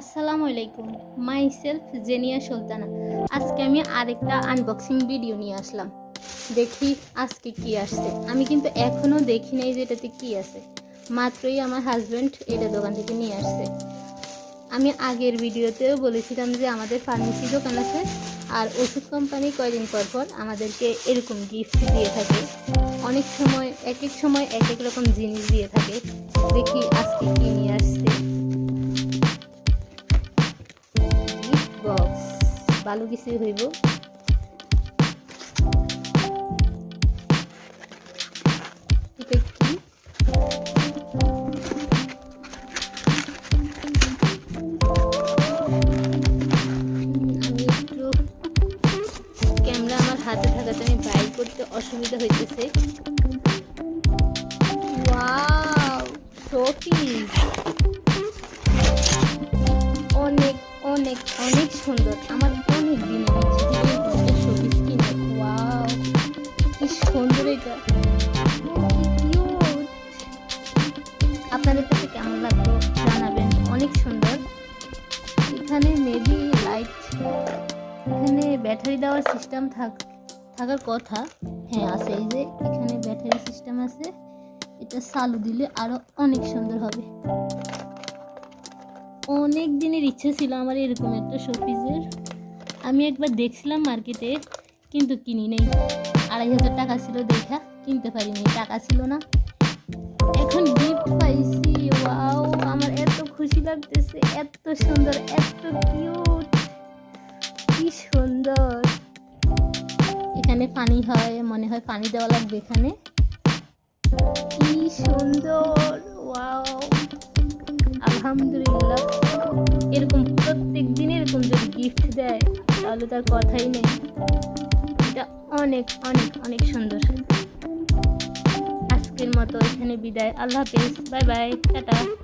আসসালামু আলাইকুম my self জেনিয়া Sultana. আজকে আমি আরেকটা আনবক্সিং ভিডিও নিয়ে আসলাম। দেখি আজকে কি আসছে। আমি কিন্তু এখনও দেখি নাই যে এটাতে কি আছে। মাত্রই আমার হাজব্যান্ড এটা দোকান থেকে নিয়ে আসছে। আমি আগের ভিডিওতেও বলেছিলাম যে আমাদের ফার্মেসি দোকান আছে, আর ওষুধ কোম্পানি কয়দিন পর পর আমাদেরকে এরকম গিফট দিয়ে থাকে। অনেক সময় এক এক সময় এক এক রকম জিনিস দিয়ে থাকে। দেখি আজকে কি নিয়ে আসছে। ভালো কিছু হইব। হাতে থাকাতে আমি বাই করতে অসুবিধা হইতেছে। Wow showpiece. অনেক সুন্দর। আমার অনেক দিনের ইচ্ছে কি সুন্দর এটা। আপনাদের কাছে কেমন লাগল জানাবেন। অনেক সুন্দর। এখানে মেবি লাইট এখানে ব্যাটারি দেওয়ার সিস্টেম থাক থাকার কথা। হ্যাঁ আছে এই যে, এখানে ব্যাটারি সিস্টেম আছে। এটা চালু দিলে আরও অনেক সুন্দর হবে। অনেক দিনের ইচ্ছে ছিল আমার এরকম একটা শোপিসের আমি একবার দেখছিলাম মার্কেটে কিন্তু কিনি নেই। আড়াই হাজার টাকা ছিল দেখা, কিনতে পারিনি, টাকা ছিল না। এখন গিফট পাইছি ওয়াও আমার এত খুশি লাগতেছে, এত সুন্দর, এত কিউট কি সুন্দর। এখানে পানি হয়, মনে হয় পানি দেওয়া লাগবে এখানে। কি সুন্দর ওয়াও আলহামদুলিল্লাহ। গিফট দেয়, তাহলে তার কথাই নেই। এটা অনেক অনেক অনেক সুন্দর। আজকের মতো এখানে বিদায়। আল্লাহ হাফিজ। Bye bye. Ta ta.